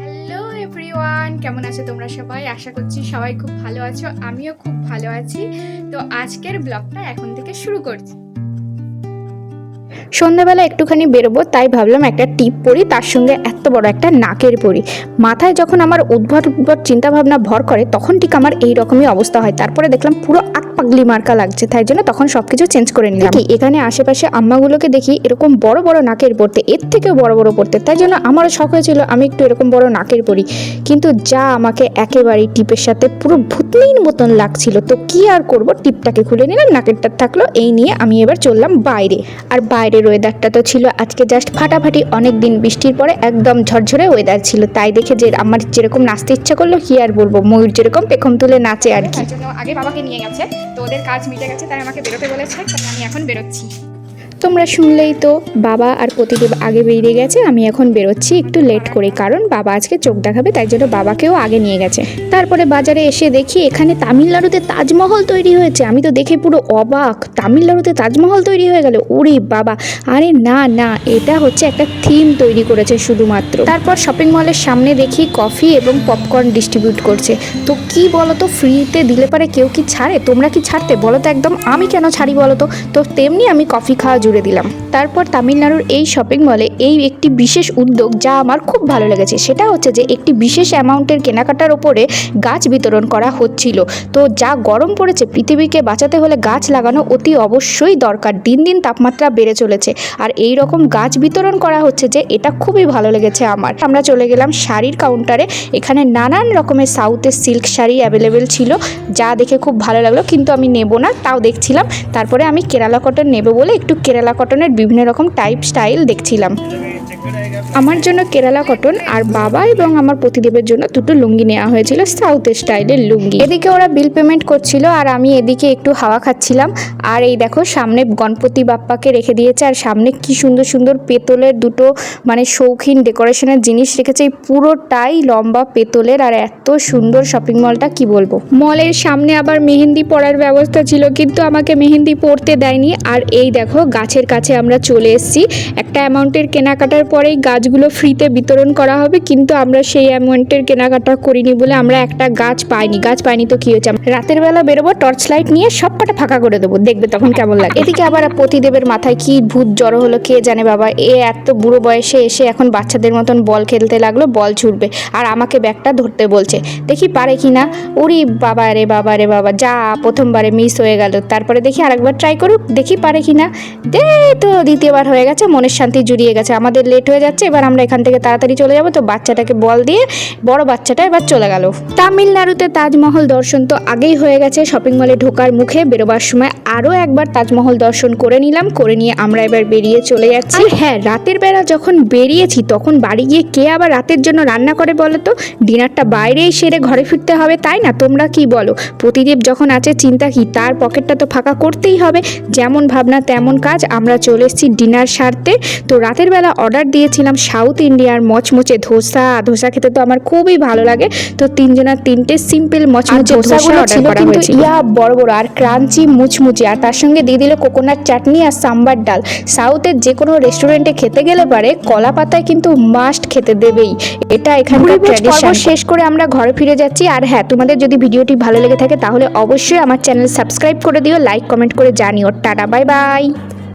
Hello everyone কেমন আছো তোমরা সবাই? আশা করছি সবাই খুব ভালো আছো, আমিও খুব ভালো আছি। তো আজকের ব্লগটা এখন থেকে শুরু করছি। সন্ধ্যাবেলা একটুখানি বেরোবো, তাই ভাবলাম একটা টিপ পরি, তার সঙ্গে এত বড় একটা নাকের পরি। মাথায় যখন আমার উদ্ভট উদ্ভট চিন্তাভাবনা ভর করে, তখন ঠিক আমার এই রকমই অবস্থা হয়। তারপরে দেখলাম পুরো আট পাগলি মার্কা লাগছে, তাই জন্য তখন সব কিছু চেঞ্জ করে নিলাম। কি এখানে আশেপাশে আম্মাগুলোকে দেখি এরকম বড় বড় নাকের পড়তে এর থেকেও বড় বড় পড়তে তাই জন্য আমারও শখ হয়েছিল আমি একটু এরকম বড় নাকের পরি। কিন্তু যা আমাকে একেবারেই টিপের সাথে পুরো ভূতনির মতন লাগছিল, তো কি আর করব? টিপটাকে খুলে নিলাম, নাকেরটা থাকল, এই নিয়ে আমি এবার চললাম বাইরে। আর বাইরের ওয়েদারটা তো ছিল, আজকে জাস্ট ফাটাফাটি অনেক দিন বৃষ্টির পরে একদম ঝরঝরে ওয়েদার ছিল। তাই দেখে যে আমার যেরকম নাচতে ইচ্ছা করল, কি আর বলব? ময়ূর যেরকম পেখম তুলে নাচে আর কি। আগে বাবাকে নিয়ে গেছে, তো ওদের কাজ মিটে গেছে, তাই আমাকে বেরোতে বলেছে আমি এখন বেরোচ্ছি। তোমরা শুনলেই তো। বাবা আর প্রতিদেব আগে বেরিয়ে গেছে, আমি এখন বেরোচ্ছি একটু লেট করে, কারণ বাবা আজকে চোখ দেখাবে, তাই জন্য বাবাকেও আগে নিয়ে গেছে। তারপরে বাজারে এসে দেখি এখানে তামিলনাড়ুতে তাজমহল তৈরি হয়েছে। আমি তো দেখে পুরো অবাক, তামিলনাড়ুতে তাজমহল তৈরি হয়ে গেল। ওরে বাবা, আরে না না, এটা হচ্ছে একটা থিম তৈরি করেছে শুধুমাত্র। তারপর শপিং মলের সামনে দেখি কফি এবং পপকর্ন ডিস্ট্রিবিউট করছে। তো কি বলো তো ফ্রিতে দিলে পারে কেউ কি ছাড়ে? তোমরা কি ছাড়তে? বলো তো একদম, আমি কেন ছাড়ি বলো তো? তো তেমনি আমি কফি খাওয়া জুড়ে দিলাম। তারপর তামিলনাড়ুর এই শপিং মলে এই একটি বিশেষ উদ্যোগ যা আমার খুব ভালো লেগেছে। সেটা হচ্ছে যে একটি বিশেষ অ্যামাউন্টের কেনাকাটার ওপরে গাছ বিতরণ করা হচ্ছিল। তো যা গরম পড়েছে, পৃথিবীকে বাঁচাতে হলে গাছ লাগানো অতি অবশ্যই দরকার। দিন দিন তাপমাত্রা বেড়ে চলেছে। আর এই রকম গাছ বিতরণ করা হচ্ছে যে এটা খুবই ভালো লেগেছে আমার। আমরা চলে গেলাম শাড়ির কাউন্টারে এখানে নানান রকমের সাউথের সিল্ক শাড়ি অ্যাভেলেবেল ছিল, যা দেখে খুব ভালো লাগল। কিন্তু আমি নেব না, তাও দেখছিলাম। তারপরে আমি কেরালা কটন নেব বলে একটু কেরালা কটনের বিভিন্ন রকম টাইপ স্টাইল দেখছিলাম। আমার জন্য কেরালা কটন আর বাবা এবং আমার প্রতিদেবের জন্য দুটো লুঙ্গি নেওয়া হয়েছিল সাউথ স্টাইলের লুঙ্গি। এদিকে ওরা বিল পেমেন্ট করছিল আর আমি এদিকে একটু হাওয়া খাচ্ছিলাম। আর এই দেখো, সামনে গণপতি বাপ্পাকে রেখে দিয়েছে আর সামনে কি সুন্দর সুন্দর পেতলের দুটো মানে শৌখিন ডেকোরেশনের জিনিস রেখেছে। এই পুরোটাই লম্বা পেতলের আর এত সুন্দর শপিং মলটা কি বলব? মলের সামনে আবার মেহেন্দি পরার ব্যবস্থা ছিল কিন্তু আমাকে মেহেন্দি পরতে দেয়নি। আর এই দেখো, গাছের কাছে আমরা চলে এসেছি। একটা অ্যামাউন্টের কেনাকাটার পরেই গাছগুলো ফ্রিতে বিতরণ করা হবে, কিন্তু আমরা সেই অ্যামাউন্টের কেনাকাটা করিনি বলে আমরা একটা গাছ পাইনি। গাছ পাইনি তো কি হয়েছে? রাতের বেলা বেরোবো টর্চ লাইট নিয়ে সব কটা ফাঁকা করে দেবো। দেখবে তখন কেমন লাগে। এদিকে আবার প্রতিদেবের মাথায় কি ভূত জড়ো হলো কে জানে বাবা। এ এত বুড়ো বয়সে এসে এখন বাচ্চাদের মতন বল খেলতে লাগল, বল ছুটবে আর আমাকে ব্যাগটা ধরতে বলছে। দেখি পারে কি না? উরি বাবা রে বাবা রে বাবা, যা প্রথমবারে মিস হয়ে গেল। তারপরে দেখি আরেকবার ট্রাই করুক, দেখি পারে কি না। দে তো দ্বিতীয়বার হয়ে গেছে, মনের শান্তি জুড়িয়ে গেছে। আমাদের লেট হয়ে যাচ্ছে, এবার আমরা এখান থেকে তাড়াতাড়ি চলে যাব। তো বাচ্চাটাকে বল দিয়ে বড় বাচ্চাটা এবার চলে গেল। তামিলনাড়ুতে তাজমহল দর্শন তো আগেই হয়ে গেছে। শপিং মলে ঢোকার মুখে বেরোবার সময় আরও একবার তাজমহল দর্শন করে নিলাম, করে নিয়ে আমরা এবার বেরিয়ে চলে যাচ্ছি। হ্যাঁ রাতের বেলা যখন বেরিয়েছি, তখন বাড়ি গিয়ে কে আবার রাতের জন্য রান্না করে বলো তো? ডিনারটা বাইরেই সেরে ঘরে ফিরতে হবে, তাই না? তোমরা কি বলো? প্রতিদেব যখন আছে, চিন্তা কি? তার পকেটটা তো ফাঁকা করতেই হবে। যেমন ভাবনা, তেমন কাজ। আমরা চলে এসেছি ডিনার সারতে। তো রাতের বেলা অর্ডার দিয়েছিলাম সাউথ ইন্ডিয়ার মচমচে ধোসা। ধোসা খেতে তো আমার খুবই ভালো লাগে। তো তিনজনের তিনটে সিম্পল মচমচে ধোসাগুলো ছিল কিন্তু ইয়া বড় বড় আর ক্রাঞ্চি মুচমুচে। আর তার সঙ্গে দিয়ে দিল কোকোনাট চাটনি আর সাম্বার ডাল। সাউথের যে কোনো রেস্টুরেন্টে খেতে গেলে পারে কলা পাতায় কিন্তু মাস্ট খেতে দেবেই। এটা এখানকার ট্র্যাডিশন শেষ করে আমরা ঘরে ফিরে যাচ্ছি। আর হ্যাঁ তোমাদের যদি ভিডিওটি ভালো লেগে থাকে তাহলে অবশ্যই আমার চ্যানেল সাবস্ক্রাইব করে দিও লাইক কমেন্ট করে জানিও। Tata bye bye